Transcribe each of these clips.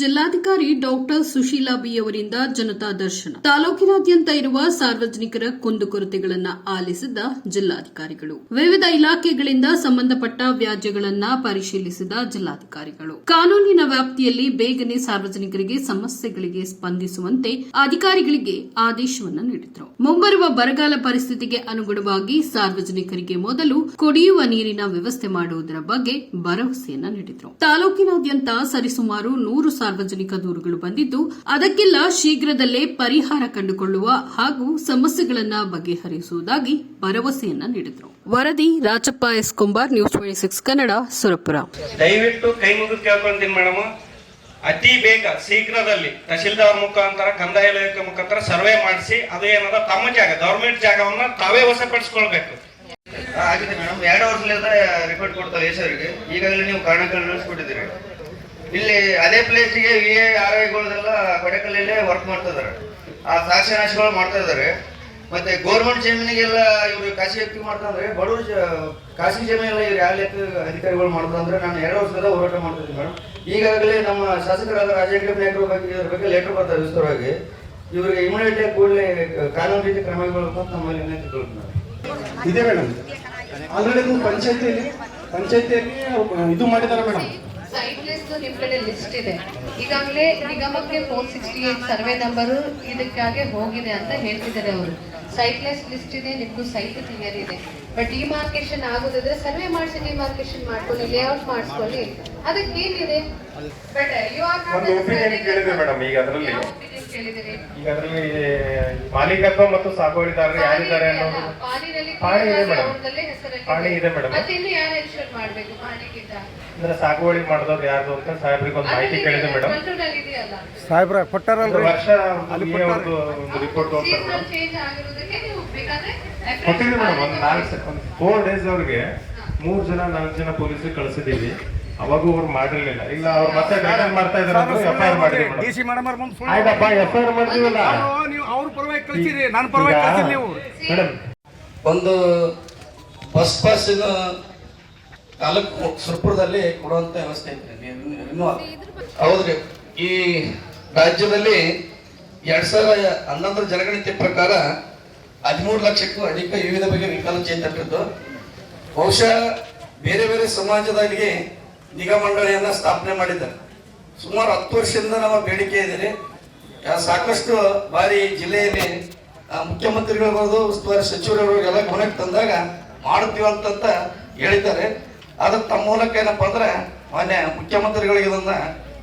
ಜಿಲ್ಲಾಧಿಕಾರಿ doctor Sushila B ಅವರಿಂದ ಜನತಾ ದರ್ಶನ. ತಾಲೂಕಿನಾದ್ಯಂತ ಇರುವ ಸಾರ್ವಜನಿಕರ ಕುಂದುಕೊರತೆಗಳನ್ನು ಆಲಿಸಿದ ಜಿಲ್ಲಾಧಿಕಾರಿಗಳು. ವಿವಿಧ ಇಲಾಖೆಗಳಿಂದ ಸಂಬಂಧಪಟ್ಟ ವ್ಯಾಜ್ಯಗಳನ್ನ ಪರಿಶೀಲಿಸಿದ ಜಿಲ್ಲಾಧಿಕಾರಿಗಳು. ಕಾನೂನಿನ ವ್ಯಾಪ್ತಿಯಲ್ಲಿ ಬೇಗನೆ ಸಾರ್ವಜನಿಕರಿಗೆ ಸಮಸ್ಯೆಗಳಿಗೆ ಸ್ಪಂದಿಸುವಂತೆ ಅಧಿಕಾರಿಗಳಿಗೆ ಆದೇಶವನ್ನು ನೀಡಿದರು. ಮುಂಬರುವ ಬರಗಾಲ ಪರಿಸ್ಥಿತಿಗೆ ಅನುಗುಣವಾಗಿ ಸಾರ್ವಜನಿಕರಿಗೆ ಮೊದಲು ಕುಡಿಯುವ ನೀರಿನ ವ್ಯವಸ್ಥೆ ಮಾಡುವುದರ ಬಗ್ಗೆ ಭರವಸೆಯನ್ನು ನೀಡಿದರು. ತಾಲೂಕಿನಾದ್ಯಂತ ಸರಿಸುಮಾರು ನೂರು ಸಾರ್ವಜನಿಕ ದೂರುಗಳು ಬಂದಿದ್ದು ಅದಕ್ಕೆಲ್ಲ ಶೀಘ್ರದಲ್ಲೇ ಪರಿಹಾರ ಕಂಡುಕೊಳ್ಳುವ ಹಾಗೂ ಸಮಸ್ಯೆಗಳನ್ನ ಬಗೆಹರಿಸುವುದಾಗಿ ಭರವಸೆಯನ್ನ ನೀಡಿದರು. ವರದಿ Rajappa S. Kumbar news twenty six Kannada Surapura. ದಯವಿಟ್ಟು ಕೈ ಮುಗಿದು ಕೇಳ್ಕೊಂತೀನಿ ಮೇಡಮ್. ಅತಿ ಬೇಗ ಶೀಘ್ರದಲ್ಲಿ ತಹಶೀಲ್ದಾರ್ ಮುಖಾಂತರ ಕಂದಾಯ ಇಲಾಖೆ ಮುಖಾಂತರ ಸರ್ವೆ ಮಾಡಿಸಿ ಅದು ಏನದ ತಮ್ಮ ಜಾಗ ಗೌರ್ಮೆಂಟ್ ಜಾಗವನ್ನ ತಾವೇ ವಶಪಡಿಸ್ಕೊಳ್ಬೇಕು. ಆಗಿದೆ ಮೇಡಮ್. ಎರಡು ವರ್ಷದಿಂದ ರಿಪೋರ್ಟ್ ಕೊಡ್ತಾರೆ ಈಗಾಗಲೇ ನೀವು ಕಾರಣಗಳು ನಡೆಸ್ಕೊಟ್ಟಿದ್ದೀರಿ ಇಲ್ಲಿ ಅದೇ ಪ್ಲೇಸಿಗೆ ವಿ ಎ ಆರ್ ಐಗಳದೆಲ್ಲ ಕೊಡೆಕಲ್ಲೇ ವರ್ಕ್ ಮಾಡ್ತಾ ಇದಾರೆ. ಆ ಸಾಕ್ಷಿ ನಾಶಗಳು ಮಾಡ್ತಾ ಇದ್ದಾರೆ ಮತ್ತೆ ಗೌರ್ಮೆಂಟ್ ಜಮೀನಿಗೆಲ್ಲ ಇವರು ಕಾಶಿ ವ್ಯಕ್ತಿ ಮಾಡ್ತಂದ್ರೆ ಬಡವರು ಖಾಸಗಿ ಜಮೀನೆಲ್ಲ ಇವ್ರು ಯಾವ ಲೆಕ್ಕ ಅಧಿಕಾರಿಗಳು ಮಾಡ್ತಂದ್ರೆ ನಾನು ಎರಡು ವರ್ಷದ ಹೋರಾಟ ಮಾಡ್ತಿದ್ದೀನಿ ಮೇಡಮ್ ಈಗಾಗಲೇ ನಮ್ಮ ಶಾಸಕರಾದ ರಾಜೇಂದ್ರ ನಾಯಕರ ಬಗ್ಗೆ ಇದ್ರ ಬಗ್ಗೆ ಲೆಟರ್ ಬರ್ತಾರೆ ವಿಸ್ತರವಾಗಿ. ಇವರಿಗೆ ಇಮ್ಯುನಿಟಿ ಕೂಡಲೇ ಕಾನೂನು ರೀತಿ ಕ್ರಮಗಳು ಅಂತ ನಮ್ಮಲ್ಲಿ ಇದೆ ಮೇಡಮ್ ಆಲ್ರೆಡಿ ಪಂಚಾಯತಿಯಲ್ಲಿ ಪಂಚಾಯತಿಯಲ್ಲಿ ಇದು ಮಾಡಿದ್ದಾರೆ ಮೇಡಮ್ ಸೈಟ್ಲೆಸ್ ನಿಮ್ ಕಡೆ ಲಿಸ್ಟ್ ಇದೆ. ಈಗಾಗಲೇ ನಿಗಮಕ್ಕೆ four sixty eight survey number ಇದಕ್ಕಾಗೆ ಹೋಗಿದೆ ಅಂತ ಹೇಳ್ತಿದ್ದಾರೆ ಅವರು. ಸೈಟ್ಲೆಸ್ ಲಿಸ್ಟ್ ಇದೆ ನಿಮ್ಗೂ ಸೈಟ್ ಕ್ಲಿಯರ್ ಇದೆ. ಬಟ್ ಡಿಮಾರ್ಕೇಶನ್ ಆಗೋದಿದ್ರೆ ಸರ್ವೆ ಮಾಡಿಸಿ ಡಿಮಾರ್ಕೇಶನ್ ಮಾಡ್ಕೊಳ್ಳಿ ಲೇಔಟ್ ಮಾಡಿಸ್ಕೊಳ್ಳಿ. ಅದಕ್ಕೆ ಏನಿದೆ? ಬಟ್ ಯು ಆರ್ ಒಂದು ಒಪಿನಿಯನ್ ಕೇಳಿದೆ ಮೇಡಮ್ ಈಗ ಅದರಲ್ಲಿ. ಕೇಳಿದಿರಿ? ಈಗ ಅದರಲ್ಲಿ ಮಾಲೀಕತ್ವ ಮತ್ತು ಸಾಗುವಳಿದಾರರು ಯಾರಿದ್ದಾರೆ ಅನ್ನೋದು ಪಾಣಿನಲ್ಲಿ ಪಾಣಿ ಇದೆ ಮೇಡಮ್. ಪಾಣಿ ಇದೆ ಮೇಡಮ್. ಮತ್ತೆ ಇನ್ನು ಯಾರು ಎನ್ಶೂರ್ ಮಾಡ್ಬೇಕು ಪಾಣಿಗಿಂತ ಅಂದ್ರೆ ಸಾಗುವಳಿ ಮಾಡಿದವ್ರು ಯಾರು ಅಂತ ಸಾಹೇಬ್ರಿಗೆ ಒಂದು ಮಾಹಿತಿ ಕೇಳಿದೆ ಮೇಡಮ್. ಸಾಹೇಬ್ರ ಕೊಟ್ಟಾರ ಕೊಟ್ಟಾರಲ್ರಿ ವರ್ಷ ಒಂದು ಒಂದು ಒಂದು ರಿಪೋರ್ಟ್ ಹೋಗ್ತಾರೆ ಮೇಡಮ್. ಚೇಂಜ್ ಆಗಿರೋದಕ್ಕೆ ನೀವು ಬೇಕಾದ್ರೆ ಕೊಟ್ಟಿದ್ದೆ ಮೇಡಮ್ ಒಂದು ನಾಲ್ಕು ಒಂದು ಫೋರ್ ಡೇಸ್ ಅವ್ರಿಗೆ ಮೂರ್ ಜನ ನಾಲ್ಕು ಜನ ಪೊಲೀಸ್ ಕಳಿಸಿದೀವಿ ಅವಾಗೂ ಅವ್ರು ಮಾಡಿರ್ಲಿಲ್ಲ. ಇಲ್ಲ ಅವ್ರು ಮತ್ತೆ ರಿಟರ್ನ್ ಮಾಡ್ತಾ ಇದ್ದಾರೆ ಎಫ್ ಐ ಆರ್ ಮಾಡಿದ್ವಿ ಡಿ ಮೇಡಮ್. ಸಿ ಮೇಡಮ್ ಮುಂದೆ ಸುಳ್ಳು ಆಯ್ತಪ್ಪ ಎಫ್ ಐ ಆರ್ ಮಾಡ್ತೀವಲ್ಲ ನೀವು ಅವ್ರ ಪರವಾಗಿ ಕಳಿಸಿರಿ ನನ್ನ ಪರವಾಗಿ ಕಳಿಸಿರಿ ನೀವು. ಮೇಡಮ್. ಒಂದು ಬಸ್ ಪಾಸ್ ತಾಲೂಕು ಸುರಪುರದಲ್ಲಿ ಕೊಡುವಂತ ವ್ಯವಸ್ಥೆ ಐತ್ರಿ ಹೌದ್ರಿ. ಈ ರಾಜ್ಯದಲ್ಲಿ ಎರಡ್ ಸಾವಿರದ ಹನ್ನೊಂದರ ಜನಗಣತಿ ಪ್ರಕಾರ ಹದಿಮೂರು ಲಕ್ಷಕ್ಕೂ ಅಧಿಕ ವಿವಿಧ ಬಗೆಯ ವಿಕಲಚೇತನರಿದ್ದು ಬಹುಶಃ ಬೇರೆ ಬೇರೆ ಸಮಾಜದಲ್ಲಿ ನಿಗಮ ಮಂಡಳಿಯನ್ನ ಸ್ಥಾಪನೆ ಮಾಡಿದ್ದಾರೆ. ಸುಮಾರು ಹತ್ತು ವರ್ಷದಿಂದ ನಮ್ಮ ಬೇಡಿಕೆ ಇದೆ ರೀ. ಸಾಕಷ್ಟು ಬಾರಿ ಜಿಲ್ಲೆಯಲ್ಲಿ ಆ, ಮುಖ್ಯಮಂತ್ರಿಗಳಿರ್ಬೋದು ಉಸ್ತುವಾರಿ ಸಚಿವರು ಎಲ್ಲ ಗಮನಕ್ಕೆ ತಂದಾಗ ಮಾಡ್ತೀವಿ ಅಂತಂತ ಹೇಳಿದ್ದಾರೆ. ಅದಕ್ಕೆ ತಮ್ಮ ಮೂಲಕ ಏನಪ್ಪಾ ಅಂದ್ರೆ ಮಾನ್ಯ ಮುಖ್ಯಮಂತ್ರಿಗಳಿಗೆ ಇದನ್ನ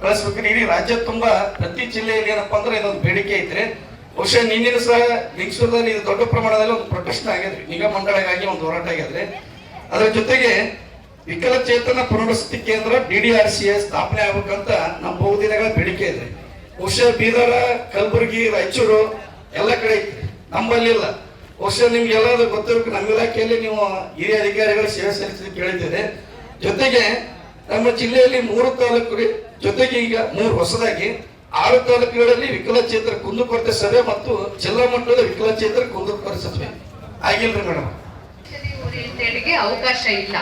ಕಳಿಸ್ಬೇಕು. ಇಡೀ ರಾಜ್ಯ ತುಂಬಾ ಪ್ರತಿ ಜಿಲ್ಲೆಯಲ್ಲಿ ಏನಪ್ಪಾ ಅಂದ್ರೆ ಇದೊಂದು ಬೇಡಿಕೆ ಐತ್ರಿ. ಬಹುಶಃ ನಿನ್ನೆ ಸಹ ಲಿಂಗಸೂರದಲ್ಲಿ ಇದು ದೊಡ್ಡ ಪ್ರಮಾಣದಲ್ಲಿ ಒಂದು ಪ್ರೊಟೆಸ್ಟ್ ಆಗಿದ್ರಿ ನಿಗಮ ಮಂಡಳಿಗಾಗಿ ಒಂದು ಹೋರಾಟ ಆಗಿದ್ರಿ ಅದರ ಜೊತೆಗೆ ವಿಕಲಚೇತನ ಪುನರ್ವಸತಿ ಕೇಂದ್ರ ಡಿ ಡಿ ಆರ್ ಸಿ ಸ್ಥಾಪನೆ ಆಗ್ಬೇಕಂತ ನಮ್ಮ ಬಹುದಿನಗಳ ಬೇಡಿಕೆ ಇದೆ. ಬಹುಶಃ ಬೀದರ, ಕಲಬುರಗಿ, ರಾಯಚೂರು ಎಲ್ಲ ಕಡೆ ಐತಿ ನಮ್ಮಲ್ಲಿ ಇಲ್ಲ. ಬಹುಶಃ ನಿಮ್ಗೆ ಎಲ್ಲಾದ್ರೂ ಗೊತ್ತಿರಬೇಕು ನಮ್ಮ ಇಲಾಖೆಯಲ್ಲಿ ನೀವು ಹಿರಿಯ ಅಧಿಕಾರಿಗಳು ಸೇವೆ ಸಲ್ಲಿಸಿ ಕೇಳಿದ್ದೇನೆ. ಜೊತೆಗೆ ನಮ್ಮ ಜಿಲ್ಲೆಯಲ್ಲಿ ಮೂರು ತಾಲೂಕು. ಜೊತೆಗೆ ಈಗ ಮೂರು ಹೊಸದಾಗಿ ಆರು ತಾಲೂಕುಗಳಲ್ಲಿ ವಿಕಲಚೇತರ ಕುಂದುಕೊರತೆ ಸಭೆ ಮತ್ತು ಜಿಲ್ಲಾ ಮಟ್ಟದ ವಿಕಲಚೇತರ ಕುಂದುಕೊರತೆ ಸಭೆ. ಆಗಿಲ್ರಿ ಮೇಡಮ್? ಅವಕಾಶ ಇಲ್ಲ.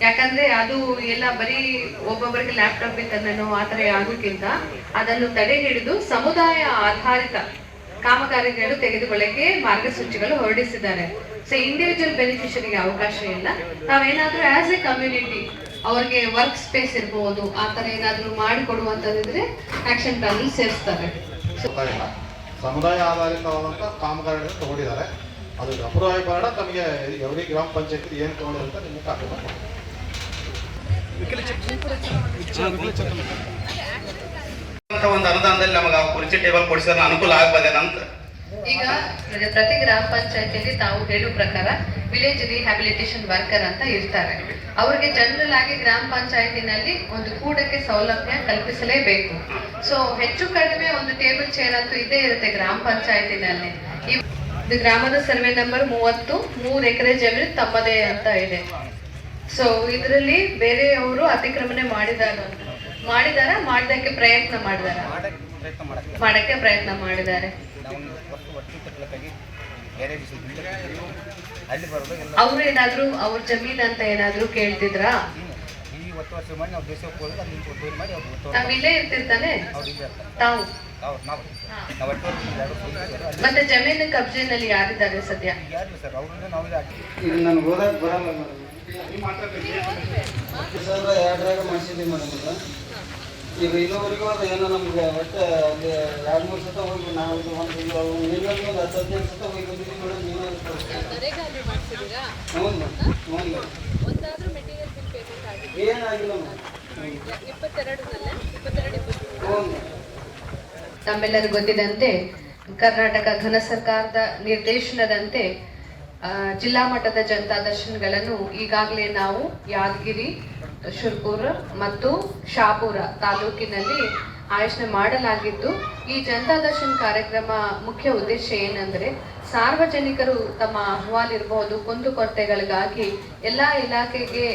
ಯಾಕಂದ್ರೆ ಅದು ಎಲ್ಲ ಬರೀ ಒಬ್ಬೊಬ್ಬರಿಗೆ ಲ್ಯಾಪ್ಟಾಪ್ ಬೇಕನ್ನೋ ಆ ತರ ಆಗೋಕ್ಕಿಂತ ಅದನ್ನು ತಡೆ ಹಿಡಿದು ಸಮುದಾಯ ಆಧಾರಿತ ಕಾಮಗಾರಿಗಳು ತೆಗೆದುಕೊಳ್ಳಕ್ಕೆ ಮಾರ್ಗಸೂಚಿಗಳು ಹೊರಡಿಸಿದ್ದಾರೆ. ಸೊ ಇಂಡಿವಿಜುವಲ್ ಬೆನಿಫಿಷರಿಗೆ ಅವಕಾಶ ಇಲ್ಲ. ನಾವೇನಾದ್ರೂ ಆಸ್ ಎ ಕಮ್ಯುನಿಟಿ ಅವ್ರಿಗೆ ವರ್ಕ್ ಸ್ಪೇಸ್ ಇರ್ಬೋದು ಆ ಥರ ಏನಾದ್ರೂ ಮಾಡಿಕೊಡುವಂತದಿದ್ರೆ ಆಕ್ಷನ್ ಪ್ಲಾನ್ ಸೇರಿಸ್ತಾರೆ. ಗೊತ್ತಾ ಇಲ್ಲ. ಸಮುದಾಯ ಆಧಾರಿತವಾದಂತ ಕಾಮಗಾರಿಗಳನ್ನು ತಗೊಂಡಿದ್ದಾರೆ. ಅದು ಅಪೂರ್ವವಾಗಿ ಕಾರಣ ತಮಗೆ ಎವರಿ ಗ್ರಾಮ ಪಂಚಾಯತ್ ಏನು ತಗೊಂಡಿದೆ ಅಂತ ನಿಮಗೆ ಕಾಪಿ ಅಂತ ಒಂದು ಅನುದಾನದಲ್ಲಿ ನಮಗೆ ಕುರ್ಚಿ ಟೇಬಲ್ ಕೊಡಿಸಿದ್ರೆ ಅನುಕೂಲ ಆಗ್ಬೋದೇನಂತ. ಈಗ ಪ್ರತಿ ಗ್ರಾಮ ಪಂಚಾಯತಿಯಲ್ಲಿ ತಾವು ಹೇಳುವ ಪ್ರಕಾರ ವಿಲೇಜ್ ರಿಹ್ಯಾಬಿಲಿಟೇಷನ್ ವರ್ಕರ್ ಅಂತ ಇರ್ತಾರೆ. ಅವರಿಗೆ ಜನರಲ್ ಆಗಿ ಗ್ರಾಮ ಪಂಚಾಯತಿನಲ್ಲಿ ಒಂದು ಕೂಡಕ್ಕೆ ಸೌಲಭ್ಯ ಕಲ್ಪಿಸಲೇಬೇಕು. ಸೊ ಹೆಚ್ಚು ಕಡಿಮೆ ಒಂದು ಟೇಬಲ್ ಚೇರ್ ಅಂತೂ ಇದೇ ಇರುತ್ತೆ ಗ್ರಾಮ ಪಂಚಾಯತಿನಲ್ಲಿ. ಇದು ಗ್ರಾಮದ ಸರ್ವೆ ನಂಬರ್ ಮೂವತ್ತು, ಮೂರು ಎಕರೆ ಜಮೀನು ತಮ್ಮದೇ ಅಂತ ಇದೆ. ಸೊ ಇದರಲ್ಲಿ ಬೇರೆಯವರು ಅತಿಕ್ರಮಣೆ ಮಾಡಿದಾಗ ಮಾಡಿದಾರ? ಮಾಡಿದಕ್ಕೆ ಪ್ರಯತ್ನ ಮಾಡಿದಾರ? ಮಾಡಕ್ಕೆ ಪ್ರಯತ್ನ ಮಾಡಿದ್ದಾರೆ ಅವ್ರು ಏನಾದ್ರು ಅವ್ರ ಜಮೀನ್ ಅಂತ ಏನಾದ್ರು ಕೇಳ್ತಿದ್ರ? ಒತ್ತು ವರ್ಷ ಮಾಡಿ ನಾವು ದೇಶಕ್ಕೆ ಹೋಗಿ ಅಲ್ಲಿ ಒತ್ತುವರಿ ಮಾಡಿ ಅವ್ರು ಒತ್ತುವರಿ ಇಲ್ಲೇ ಇರ್ತಿರ್ತಾನೆ? ತಾವು? ಮತ್ತೆ ಜಮೀನು ಕಬ್ಜೆನಲ್ಲಿ ಯಾರಿದ್ದಾರೆ ಸದ್ಯ? ಯಾರು ಸರ್. ಅವ್ರನ್ನ ನಾವು ಹಾಕಿ. ಇದು ನನಗೆ ಓದಕ್ಕೆ ಬರಲ್ಲ ಸರ್ ಎರಡರಾಗ ಮಾಡಿಸಿದ್ವಿ ಮೇಡಮ್ ಈಗ ಅದು ಏನೋ ನಮ್ಗೆ ಒಟ್ಟು ಅಲ್ಲಿ ಎರಡು ಮೂರು ಸತ ಹೋಗಿ ನಾವು ಇದು ಒಂದು ಈಗ ನಿನ್ನೊಂದು ಒಂದು ಹತ್ತು ಹದಿನೈದು ಸತ ಹೋಗಿ ಬಂದಿದ್ದೀವಿ ಮೇಡಮ್ ನೀವೇ ಹ್ಞೂ ಹ್ಞೂ ಏನಾಗಿಲ್ಲ ಗೊತ್ತಿದಂತೆ ಕರ್ನಾಟಕ ಘನ ಸರ್ಕಾರದ ನಿರ್ದೇಶನದಂತೆ ಜಿಲ್ಲಾ ಮಟ್ಟದ ಜನತಾ ದರ್ಶನಗಳನ್ನು ಈಗಾಗಲೇ ನಾವು ಯಾದಗಿರಿ ಶುರ್ಪುರ ಮತ್ತು ಶಾಪುರ ತಾಲೂಕಿನಲ್ಲಿ ಆಯೋಜನೆ ಮಾಡಲಾಗಿದ್ದು, ಈ ಜನತಾ ದರ್ಶನ್ ಕಾರ್ಯಕ್ರಮ ಮುಖ್ಯ ಉದ್ದೇಶ ಏನಂದ್ರೆ, ಸಾರ್ವಜನಿಕರು ತಮ್ಮ ಅಹವಾಲಿರಬಹುದು ಕುಂದುಕೊರತೆಗಳಿಗಾಗಿ ಎಲ್ಲಾ ಇಲಾಖೆಗೆ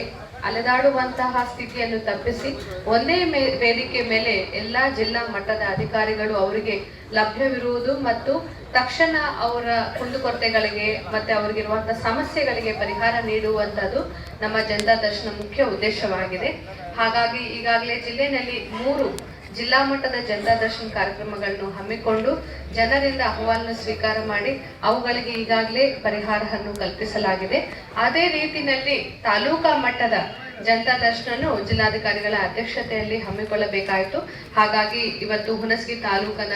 ಅಲೆದಾಡುವಂತಹ ಸ್ಥಿತಿಯನ್ನು ತಪ್ಪಿಸಿ ಒಂದೇ ವೇದಿಕೆ ಮೇಲೆ ಎಲ್ಲಾ ಜಿಲ್ಲಾ ಮಟ್ಟದ ಅಧಿಕಾರಿಗಳು ಅವರಿಗೆ ಲಭ್ಯವಿರುವುದು ಮತ್ತು ತಕ್ಷಣ ಅವರ ಕುಂದುಕೊರತೆಗಳಿಗೆ ಮತ್ತೆ ಅವರಿಗಿರುವಂತಹ ಸಮಸ್ಯೆಗಳಿಗೆ ಪರಿಹಾರ ನೀಡುವಂತದ್ದು ನಮ್ಮ ಜನತಾ ದರ್ಶನ ಮುಖ್ಯ ಉದ್ದೇಶವಾಗಿದೆ. ಹಾಗಾಗಿ ಈಗಾಗಲೇ ಜಿಲ್ಲೆಯಲ್ಲಿ ಮೂರು ಜಿಲ್ಲಾ ಮಟ್ಟದ ಜನತಾ ದರ್ಶನ ಕಾರ್ಯಕ್ರಮಗಳನ್ನು ಹಮ್ಮಿಕೊಂಡು ಜನರಿಂದ ಅಹವಾಲನ್ನು ಸ್ವೀಕಾರ ಮಾಡಿ ಅವುಗಳಿಗೆ ಈಗಾಗಲೇ ಪರಿಹಾರವನ್ನು ಕಲ್ಪಿಸಲಾಗಿದೆ. ಅದೇ ರೀತಿಯಲ್ಲಿ ತಾಲೂಕಾ ಮಟ್ಟದ ಜನತಾ ದರ್ಶನ ಜಿಲ್ಲಾಧಿಕಾರಿಗಳ ಅಧ್ಯಕ್ಷತೆಯಲ್ಲಿ ಹಮ್ಮಿಕೊಳ್ಳಬೇಕಾಯಿತು. ಹಾಗಾಗಿ ಇವತ್ತು ಹುಣಸಗಿ ತಾಲೂಕನ,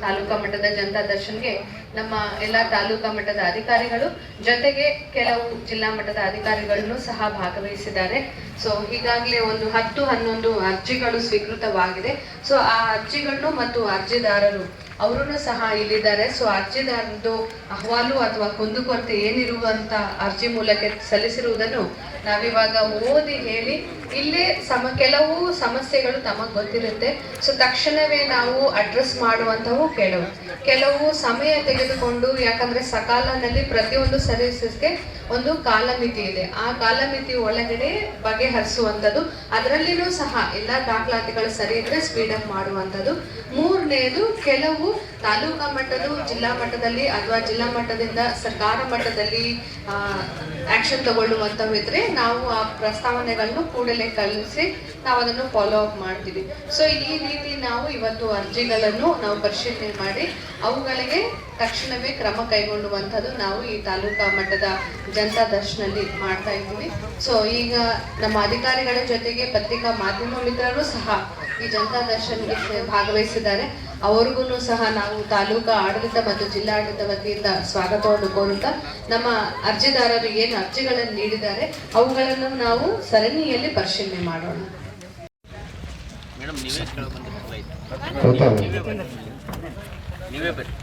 ತಾಲೂಕಾ ಮಟ್ಟದ ಜನತಾ ದರ್ಶನ್ಗೆ ನಮ್ಮ ಎಲ್ಲ ತಾಲೂಕಾ ಮಟ್ಟದ ಅಧಿಕಾರಿಗಳು ಜೊತೆಗೆ ಕೆಲವು ಜಿಲ್ಲಾ ಮಟ್ಟದ ಅಧಿಕಾರಿಗಳನ್ನು ಸಹ ಭಾಗವಹಿಸಿದ್ದಾರೆ. ಸೊ, ಈಗಾಗಲೇ ಒಂದು ಹತ್ತು, ಹನ್ನೊಂದು ಅರ್ಜಿಗಳು ಸ್ವೀಕೃತವಾಗಿದೆ. ಸೊ, ಆ ಅರ್ಜಿಗಳನ್ನು ಮತ್ತು ಅರ್ಜಿದಾರರು ಅವರು ಸಹ ಇಲ್ಲಿದ್ದಾರೆ. ಸೊ ಅರ್ಜಿದಾರದ್ದು ಅಹವಾಲು ಅಥವಾ ಕುಂದುಕೊರತೆ ಏನಿರುವಂತ ಅರ್ಜಿ ಮೂಲಕ ಸಲ್ಲಿಸಿರುವುದನ್ನು ನಾವಿವಾಗ ಓದಿ ಹೇಳಿ ಇಲ್ಲೇ ಸಮ, ಕೆಲವು ಸಮಸ್ಯೆಗಳು ತಮಗೆ ಗೊತ್ತಿರುತ್ತೆ. ಸೊ ತಕ್ಷಣವೇ ನಾವು ಅಡ್ರೆಸ್ ಮಾಡುವಂಥವು ಕೆಲವು ಕೆಲವು ಸಮಯ ತೆಗೆದುಕೊಂಡು, ಯಾಕಂದ್ರೆ ಸಕಾಲದಲ್ಲಿ ಪ್ರತಿಯೊಂದು ಸರ್ವಿಸಸ್ಗೆ ಒಂದು ಕಾಲಮಿತಿ ಇದೆ. ಆ ಕಾಲಮಿತಿ ಒಳಗಡೆ ಬಗೆಹರಿಸುವಂಥದ್ದು, ಅದರಲ್ಲಿನೂ ಸಹ ಎಲ್ಲ ದಾಖಲಾತಿಗಳು ಸರಿ ಇದ್ರೆ ಸ್ಪೀಡಪ್ ಮಾಡುವಂಥದ್ದು. ಮೂರನೇದು, ಕೆಲವು ತಾಲೂಕಾ ಮಟ್ಟದ ಜಿಲ್ಲಾ ಮಟ್ಟದಲ್ಲಿ ಅಥವಾ ಜಿಲ್ಲಾ ಮಟ್ಟದಿಂದ ಸರ್ಕಾರ ಮಟ್ಟದಲ್ಲಿ ಆಕ್ಷನ್ ತಗೊಳ್ಳುವಂಥವು ಇದ್ರೆ ನಾವು ಆ ಪ್ರಸ್ತಾವನೆಗಳನ್ನು ಕೂಡಲೇ ಕಳಿಸಿ ನಾವು ಅದನ್ನು ಫಾಲೋ ಅಪ್ ಮಾಡ್ತೀವಿ. ಸೊ ಈ ರೀತಿ ನಾವು ಇವತ್ತು ಅರ್ಜಿಗಳನ್ನು ನಾವು ಪರಿಶೀಲನೆ ಮಾಡಿ, ಅವುಗಳಿಗೆ ತಕ್ಷಣವೇ ಕ್ರಮ ಕೈಗೊಳ್ಳುವಂಥದ್ದು ನಾವು ಈ ತಾಲೂಕಾ ಮಟ್ಟದ ಜನತಾ ದರ್ಶನಲ್ಲಿ ಮಾಡ್ತಾ ಇದ್ದೀವಿ. ಸೊ ಈಗ ನಮ್ಮ ಅಧಿಕಾರಿಗಳ ಜೊತೆಗೆ ಪತ್ರಿಕಾ ಮಾಧ್ಯಮ ಮಿತ್ರರು ಸಹ ಈ ಜನತಾ ದರ್ಶನಕ್ಕೆ ಭಾಗವಹಿಸಿದ್ದಾರೆ. ಅವ್ರಿಗೂ ಸಹ ನಾವು ತಾಲೂಕು ಆಡಳಿತ ಮತ್ತು ಜಿಲ್ಲಾಡಳಿತ ವತಿಯಿಂದ ಸ್ವಾಗತವನ್ನು ಕೋರುತ್ತಾ ನಮ್ಮ ಅರ್ಜಿದಾರರು ಏನು ಅರ್ಜಿಗಳನ್ನು ನೀಡಿದ್ದಾರೆ ಅವುಗಳನ್ನು ನಾವು ಸರಣಿಯಲ್ಲಿ ಪರಿಶೀಲನೆ ಮಾಡೋಣ. ಮೇಡಮ್ ನೀವೇ ಕೇಳೋ ನೀವೇ ಬರ್ರಿ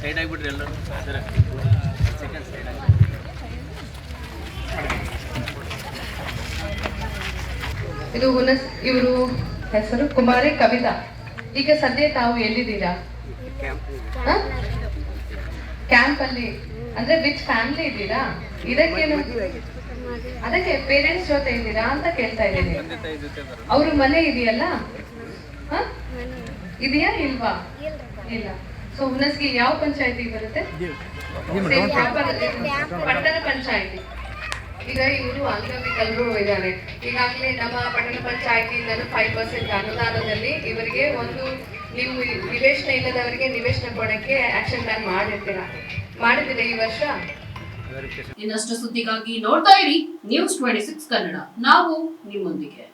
ಸೈಡ್ ಆಗಿಬಿಟ್ರಿ ಎಲ್ಲರೂ. ಸರ್ ಸೆಕೆಂಡ್ ಸೈಡ್ ಆಗಿ ಇದು ಹುನಸ್ ಇವರು ಹೆಸರು ಕುಮಾರಿ ಕವಿತಾ. ಈಗ ಸದ್ಯ ತಾವು ಎಲ್ಲಿದ್ದೀರಾ? ಕ್ಯಾಂಪ್ ಅಲ್ಲಿ. ಅಂದ್ರೆ ವಿಚ್ ಫ್ಯಾಮಿಲಿ ಇದ್ದೀರಾ? ಇದಕ್ಕೇನು ಅದಕ್ಕೆ ಪೇರೆಂಟ್ಸ್ ಜೊತೆ ಇದ್ದೀರಾ ಅಂತ ಕೇಳ್ತಾ ಇದ್ದೀನಿ. ಅವ್ರ ಮನೆ ಇದೆಯಲ್ಲ? ಹ? ಇದೆಯಾ ಇಲ್ವಾ? ಇಲ್ಲ. ಸೊ ಹುನಸ್ಗೆ ಯಾವ ಪಂಚಾಯತಿ? ಬರುತ್ತೆ ಪಟ್ಟಣ ಪಂಚಾಯತಿ. ಈಗ ಇವರು ಅಂಗವಿಕಲರು ಇದ್ದಾರೆ. ಈಗಾಗಲೇ ನಮ್ಮ ಪಟ್ಟಣ ಪಂಚಾಯತಿಯಿಂದಲೂ ಫೈವ್ ಪರ್ಸೆಂಟ್ ಅನುದಾನದಲ್ಲಿ ಇವರಿಗೆ ಒಂದು ನೀವು ನಿವೇಶನ ಇಲ್ಲದವರಿಗೆ ನಿವೇಶನ ಕೊಡಕ್ಕೆ ಆಕ್ಷನ್ ಪ್ಲಾನ್ ಮಾಡಿರ್ತೀರಾ. ಮಾಡಿದ್ದೀರಾ ಈ ವರ್ಷ? ಇನ್ನಷ್ಟು ಸುದ್ದಿಗಾಗಿ ನೋಡ್ತಾ ಇರಿ ನ್ಯೂಸ್ ಟ್ವೆಂಟಿ ಸಿಕ್ಸ್ ಕನ್ನಡ. ನಾವು ನಿಮ್ಮೊಂದಿಗೆ.